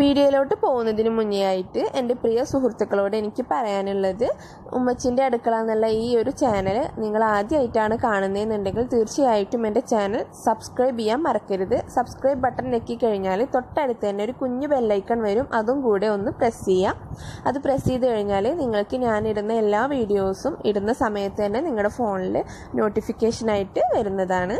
വീഡിയോയിലോട്ട് പോകുന്നതിന് മുന്നേ ആയിട്ട് എന്റെ പ്രിയ സുഹൃത്തുക്കളോട് എനിക്ക് പറയാനുള്ളത് ഉമ്മച്ചിന്റെ അടുക്കള എന്നുള്ള ഈ ഒരു ചാനൽ നിങ്ങൾ ആദ്യമായിട്ടാണ് കാണുന്നതെന്നുണ്ടെങ്കിൽ തീർച്ചയായിട്ടും എന്റെ ചാനൽ സബ്സ്ക്രൈബ് ചെയ്യാൻ മറക്കരുത്. സബ്സ്ക്രൈബ് ബട്ടൺ ഞെക്കി കഴിഞ്ഞാൽ തൊട്ടടുത്ത് തന്നെ ഒരു കുഞ്ഞു ബെല്ലൈക്കൺ വരും. അതും കൂടെ ഒന്ന് പ്രസ് ചെയ്യാം. അത് പ്രസ് ചെയ്ത് കഴിഞ്ഞാൽ നിങ്ങൾക്ക് ഞാനിടുന്ന എല്ലാ വീഡിയോസും ഇടുന്ന സമയത്ത് തന്നെ നിങ്ങളുടെ ഫോണിൽ നോട്ടിഫിക്കേഷനായിട്ട് വരുന്നതാണ്.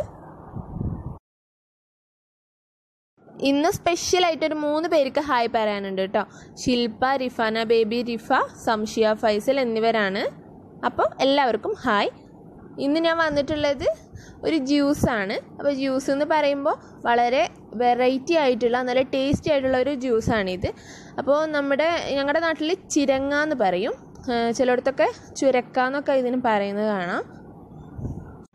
ഇന്ന് സ്പെഷ്യലായിട്ട് ഒരു മൂന്ന് പേർക്ക് ഹായ് പറയാനുണ്ട് കേട്ടോ. ശില്പ റിഫാന ബേബി റിഫ സംഷിയ ഫൈസൽ എന്നിവരാണ്. അപ്പം എല്ലാവർക്കും ഹായ്. ഇന്ന് ഞാൻ വന്നിട്ടുള്ളത് ഒരു ജ്യൂസാണ് അപ്പോൾ ജ്യൂസ് എന്ന് പറയുമ്പോൾ വളരെ വെറൈറ്റി ആയിട്ടുള്ള നല്ല ടേസ്റ്റി ആയിട്ടുള്ള ഒരു ജ്യൂസാണിത് അപ്പോൾ നമ്മുടെ ഞങ്ങളുടെ നാട്ടിൽ ചിരങ്ങ എന്ന് പറയും. ചിലയിടത്തൊക്കെ ചുരക്ക എന്നൊക്കെ ഇതിന് പറയുന്നത് കാണാം.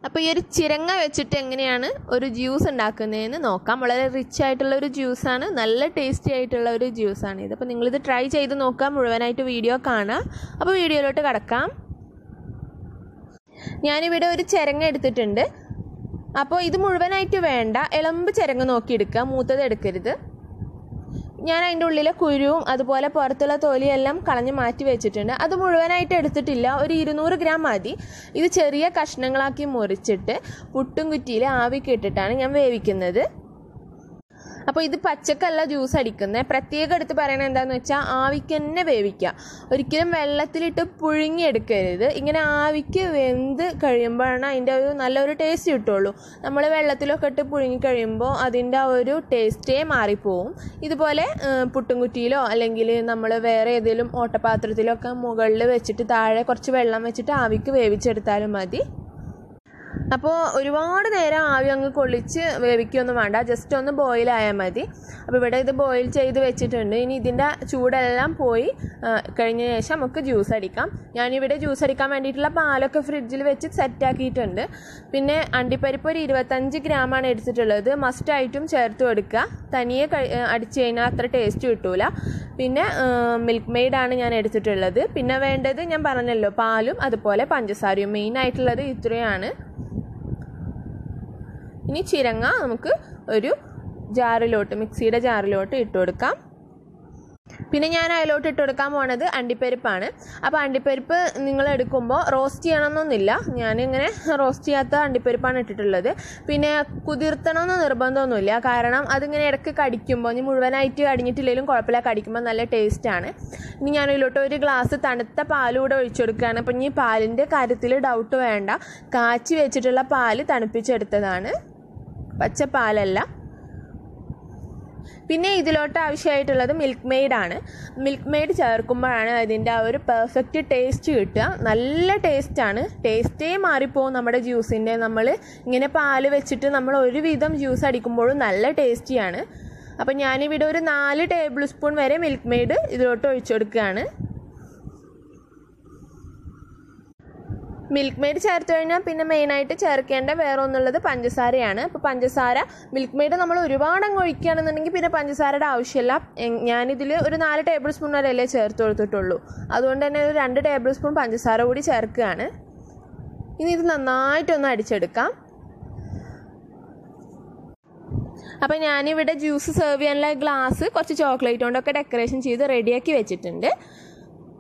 അപ്പോൾ ഈ ഒരു ചിരങ്ങ വെച്ചിട്ട് എങ്ങനെയാണ് ഒരു ജ്യൂസ് ഉണ്ടാക്കുന്നതെന്ന് നോക്കാം. വളരെ റിച്ച് ആയിട്ടുള്ള ഒരു ജ്യൂസാണ് നല്ല ടേസ്റ്റി ആയിട്ടുള്ള ഒരു ജ്യൂസാണ് ഇത്. അപ്പോൾ നിങ്ങളിത് ട്രൈ ചെയ്ത് നോക്കാം മുഴുവനായിട്ട് വീഡിയോ കാണാം. അപ്പോൾ വീഡിയോയിലോട്ട് കടക്കാം. ഞാനിവിടെ ഒരു ചിരങ്ങ എടുത്തിട്ടുണ്ട്. അപ്പോൾ ഇത് മുഴുവനായിട്ട് വേണ്ട ഇളമ്പ് ചിരങ്ങ നോക്കി എടുക്കുക മൂത്തത് എടുക്കരുത്. ഞാൻ അതിന്റെ ഉള്ളിലെ കുരുവും അതുപോലെ പുറത്തുള്ള തൊലിയെല്ലാം കളഞ്ഞ് മാറ്റി വെച്ചിട്ടുണ്ട്. അത് മുഴുവനായിട്ട് എടുത്തിട്ടില്ല. ഒരു ഇരുന്നൂറ് ഗ്രാം മതി. ഇത് ചെറിയ കഷ്ണങ്ങളാക്കി മുറിച്ചിട്ട് പുട്ടും കുറ്റിയിൽ ആവിക്കിട്ടിട്ടാണ് ഞാൻ വേവിക്കുന്നത്. അപ്പോൾ ഇത് പച്ചക്കല്ല ജ്യൂസ് അടിക്കുന്നത് പ്രത്യേകം എടുത്ത് പറയണത് എന്താണെന്ന് വെച്ചാൽ ആവിക്ക് തന്നെ വേവിക്കുക ഒരിക്കലും വെള്ളത്തിലിട്ട് പുഴുങ്ങിയെടുക്കരുത്. ഇങ്ങനെ ആവിക്ക് വെന്ത് കഴിയുമ്പോഴാണ് അതിന്റെ ഒരു നല്ലൊരു ടേസ്റ്റ് കിട്ടുള്ളൂ. നമ്മൾ വെള്ളത്തിലൊക്കെ ഇട്ട് പുഴുങ്ങി കഴിയുമ്പോൾ അതിന്റെ ആ ഒരു ടേസ്റ്റേ മാറിപ്പോവും. ഇതുപോലെ പുട്ടുംകുറ്റിയിലോ അല്ലെങ്കിൽ നമ്മൾ വേറെ ഏതെങ്കിലും ഓട്ടപാത്രത്തിലോ ഒക്കെ മുകളിൽ വെച്ചിട്ട് താഴെ കുറച്ച് വെള്ളം വെച്ചിട്ട് ആവിക്ക് വേവിച്ചെടുത്താലും മതി. അപ്പോൾ ഒരുപാട് നേരം ആവി അങ്ങ് കൊള്ളിച്ച് വേവിക്കൊന്നും വേണ്ട. ജസ്റ്റ് ഒന്ന് ബോയിൽ ആയാൽ മതി. അപ്പോൾ ഇവിടെ ഇത് ബോയിൽ ചെയ്ത് വെച്ചിട്ടുണ്ട്. ഇനി ഇതിന്റെ ചൂടെല്ലാം പോയി കഴിഞ്ഞ ശേഷം നമുക്ക് ജ്യൂസ് അടിക്കാം. ഞാനിവിടെ ജ്യൂസ് അടിക്കാൻ വേണ്ടിയിട്ടുള്ള പാലൊക്കെ ഫ്രിഡ്ജിൽ വെച്ച് സെറ്റാക്കിയിട്ടുണ്ട് പിന്നെ അണ്ടിപ്പരിപ്പ് ഒരു ഇരുപത്തഞ്ച് ഗ്രാമാണ് എടുത്തിട്ടുള്ളത്. മസ്റ്റായിട്ടും ചേർത്ത് കൊടുക്കുക. തനിയെ അടിച്ച് കഴിഞ്ഞാൽ അത്ര ടേസ്റ്റ് കിട്ടൂല. പിന്നെ മിൽക്ക് മെയ്ഡാണ് ഞാൻ എടുത്തിട്ടുള്ളത്. പിന്നെ വേണ്ടത് ഞാൻ പറഞ്ഞല്ലോ പാലും അതുപോലെ പഞ്ചസാരയും. മെയിൻ ആയിട്ടുള്ളത് ഇത്രയാണ്. ഇനി ചിരങ്ങ നമുക്ക് ഒരു ജാറിലോട്ട് മിക്സിയുടെ ജാറിലോട്ട് ഇട്ട് കൊടുക്കാം. പിന്നെ ഞാൻ അതിലോട്ട് ഇട്ട് കൊടുക്കാൻ പോണത് അണ്ടിപ്പരിപ്പാണ്. അപ്പോൾ അണ്ടിപ്പരിപ്പ് നിങ്ങൾ എടുക്കുമ്പോൾ റോസ്റ്റ് ചെയ്യണമെന്നൊന്നുമില്ല ഞാനിങ്ങനെ റോസ്റ്റ് ചെയ്യാത്ത അണ്ടിപ്പരിപ്പാണ് ഇട്ടിട്ടുള്ളത്. പിന്നെ കുതിർത്തണമെന്ന് നിർബന്ധമൊന്നുമില്ല. കാരണം അതിങ്ങനെ ഇടയ്ക്ക് കടിക്കുമ്പോൾ ഇനി മുഴുവനായിട്ട് കടിഞ്ഞിട്ടില്ലെങ്കിലും കുഴപ്പമില്ല. കടിക്കുമ്പോൾ നല്ല ടേസ്റ്റാണ്. ഇനി ഞാൻ ഇതിലോട്ട് ഒരു ഗ്ലാസ് തണുത്ത പാലൂടെ ഒഴിച്ചു കൊടുക്കുകയാണ്. അപ്പം ഇനി പാലിന്റെ കാര്യത്തിൽ ഡൗട്ട് വേണ്ട. കാച്ചി വെച്ചിട്ടുള്ള പാൽ തണുപ്പിച്ചെടുത്തതാണ്. പച്ച പാലല്ല പിന്നെ ഇതിലോട്ട് ആവശ്യമായിട്ടുള്ളത് മിൽക്ക് മെയ്ഡാണ് മിൽക്ക് മെയ്ഡ് ചേർക്കുമ്പോഴാണ് അതിന്റെ ആ ഒരു പെർഫെക്റ്റ് ടേസ്റ്റ് കിട്ടുക. നല്ല ടേസ്റ്റാണ് ടേസ്റ്റേ മാറിപ്പോവും നമ്മുടെ ജ്യൂസിന്റെ നമ്മൾ ഇങ്ങനെ പാൽ വെച്ചിട്ട് നമ്മൾ ഒരുവിധം ജ്യൂസ് അടിക്കുമ്പോഴും നല്ല ടേസ്റ്റിയാണ് അപ്പം ഞാനിവിടെ ഒരു നാല് ടേബിൾ സ്പൂൺ വരെ മിൽക്ക് മെയ്ഡ് ഇതിലോട്ട് ഒഴിച്ചു കൊടുക്കുകയാണ് മിൽക്ക് മെയ്ഡ് ചേർത്ത് കഴിഞ്ഞാൽ പിന്നെ മെയിനായിട്ട് ചേർക്കേണ്ട വേറെ ഒന്നുള്ളത് പഞ്ചസാരയാണ്. അപ്പോൾ പഞ്ചസാര മിൽക്ക് മെയ്ഡ് നമ്മൾ ഒരുപാട് അങ്ങ് ഒഴിക്കുകയാണെന്നുണ്ടെങ്കിൽ പിന്നെ പഞ്ചസാരയുടെ ആവശ്യമില്ല. ഞാനിതിൽ ഒരു നാല് ടേബിൾ സ്പൂൺ വരെയല്ലേ ചേർത്ത് കൊടുത്തിട്ടുള്ളൂ. അതുകൊണ്ട് തന്നെ ഒരു രണ്ട് ടേബിൾ സ്പൂൺ പഞ്ചസാര കൂടി ചേർക്കുകയാണ്. ഇനി ഇത് നന്നായിട്ടൊന്ന് അടിച്ചെടുക്കാം. അപ്പം ഞാനിവിടെ ജ്യൂസ് സെർവ് ചെയ്യാനുള്ള ഗ്ലാസ് കുറച്ച് ചോക്ലേറ്റ് കൊണ്ടൊക്കെ ഡെക്കറേഷൻ ചെയ്ത് റെഡിയാക്കി വെച്ചിട്ടുണ്ട്.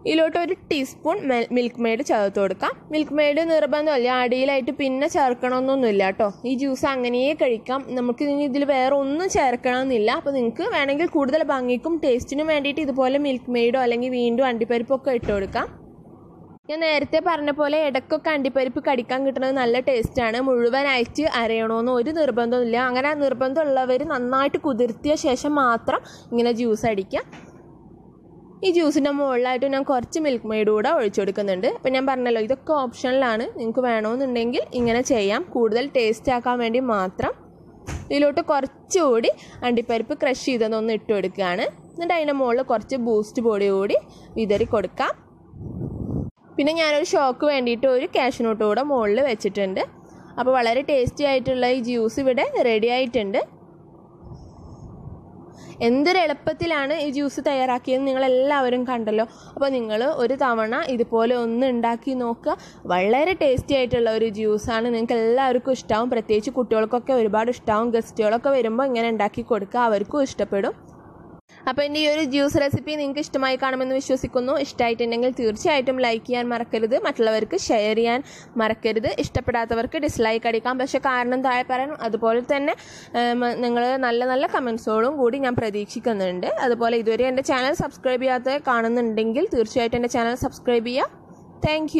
ഇതിലോട്ട് ഒരു ടീസ്പൂൺ മിൽക്ക് മെയ്ഡ് ചേർത്ത് കൊടുക്കാം. മിൽക്ക് മെയ്ഡ് നിർബന്ധമല്ല അടിയിലായിട്ട് പിന്നെ ചേർക്കണമെന്നൊന്നുമില്ല കേട്ടോ ഈ ജ്യൂസ് അങ്ങനെയേ കഴിക്കാം. നമുക്ക് ഇനി ഇതിൽ വേറെ ഒന്നും ചേർക്കണമെന്നില്ല. അപ്പോൾ നിങ്ങൾക്ക് വേണമെങ്കിൽ കൂടുതൽ ഭംഗിക്കും ടേസ്റ്റിനും വേണ്ടിയിട്ട് ഇതുപോലെ മിൽക്ക് മെയ്ഡോ അല്ലെങ്കിൽ വീണ്ടും അണ്ടിപ്പരിപ്പൊക്കെ ഇട്ട് കൊടുക്കാം. ഞാൻ നേരത്തെ പറഞ്ഞ പോലെ ഇടയ്ക്കൊക്കെ അണ്ടിപ്പരിപ്പ് കടിക്കാൻ കിട്ടുന്നത് നല്ല ടേസ്റ്റാണ് മുഴുവനായിട്ട് അരയണമെന്ന് ഒരു നിർബന്ധമില്ല അങ്ങനെ നിർബന്ധമുള്ളവർ നന്നായിട്ട് കുതിർത്തിയ ശേഷം മാത്രം ഇങ്ങനെ ജ്യൂസ് അടിക്കുക. ഈ ജ്യൂസിന്റെ മുകളിലായിട്ട് ഞാൻ കുറച്ച് മിൽക്ക് മെയ്ഡ് കൂടെ ഒഴിച്ചു കൊടുക്കുന്നുണ്ട്. അപ്പം ഞാൻ പറഞ്ഞല്ലോ ഇതൊക്കെ ഓപ്ഷനിലാണ് നിങ്ങൾക്ക് വേണമെന്നുണ്ടെങ്കിൽ ഇങ്ങനെ ചെയ്യാം. കൂടുതൽ ടേസ്റ്റ് ആക്കാൻ വേണ്ടി മാത്രം ഇതിലോട്ട് കുറച്ചുകൂടി അണ്ടിപ്പരിപ്പ് ക്രഷ് ചെയ്തതൊന്ന് ഇട്ട് കൊടുക്കുകയാണ്. എന്നിട്ട് അതിന്റെ മുകളിൽ കുറച്ച് ബൂസ്റ്റ് പൊടി കൂടി വിതറി കൊടുക്കാം. പിന്നെ ഞാനൊരു ഷോക്ക് വേണ്ടിയിട്ട് ഒരു കാഷ്നോട്ട് കൂടെ മുകളിൽ വെച്ചിട്ടുണ്ട്. അപ്പോൾ വളരെ ടേസ്റ്റി ആയിട്ടുള്ള ഈ ജ്യൂസ് ഇവിടെ റെഡി ആയിട്ടുണ്ട്. എന്തൊരു എളുപ്പത്തിലാണ് ഈ ജ്യൂസ് തയ്യാറാക്കിയത് നിങ്ങൾ എല്ലാവരും കണ്ടല്ലോ. അപ്പോൾ നിങ്ങൾ ഒരു തവണ ഇതുപോലെ ഒന്ന് ഉണ്ടാക്കി നോക്കുക. വളരെ ടേസ്റ്റി ആയിട്ടുള്ള ഒരു ജ്യൂസാണ് നിങ്ങൾക്ക് എല്ലാവർക്കും ഇഷ്ടമാവും പ്രത്യേകിച്ച് കുട്ടികൾക്കൊക്കെ ഒരുപാട് ഇഷ്ടമാവും ഗസ്റ്റുകളൊക്കെ വരുമ്പോൾ ഇങ്ങനെ ഉണ്ടാക്കി കൊടുക്കുക. അവർക്കും ഇഷ്ടപ്പെടും. അപ്പോൾ എന്റെ ഈ ഒരു ജ്യൂസ് റെസിപ്പി നിങ്ങൾക്ക് ഇഷ്ടമായി കാണുമെന്ന് വിശ്വസിക്കുന്നു. ഇഷ്ടമായിട്ടുണ്ടെങ്കിൽ തീർച്ചയായിട്ടും ലൈക്ക് ചെയ്യാൻ മറക്കരുത്. മറ്റുള്ളവർക്ക് ഷെയർ ചെയ്യാൻ മറക്കരുത്. ഇഷ്ടപ്പെടാത്തവർക്ക് ഡിസ്ലൈക്ക് അടിക്കാം. പക്ഷേ കാരണം താഴെ പറയണം അതുപോലെ തന്നെ നിങ്ങൾ നല്ല നല്ല കമൻസോടും കൂടി ഞാൻ പ്രതീക്ഷിക്കുന്നുണ്ട്. അതുപോലെ ഇതുവരെ എന്റെ ചാനൽ സബ്സ്ക്രൈബ് ചെയ്യാത്ത കാണുന്നുണ്ടെങ്കിൽ തീർച്ചയായിട്ടും എന്റെ ചാനൽ സബ്സ്ക്രൈബ് ചെയ്യുക താങ്ക്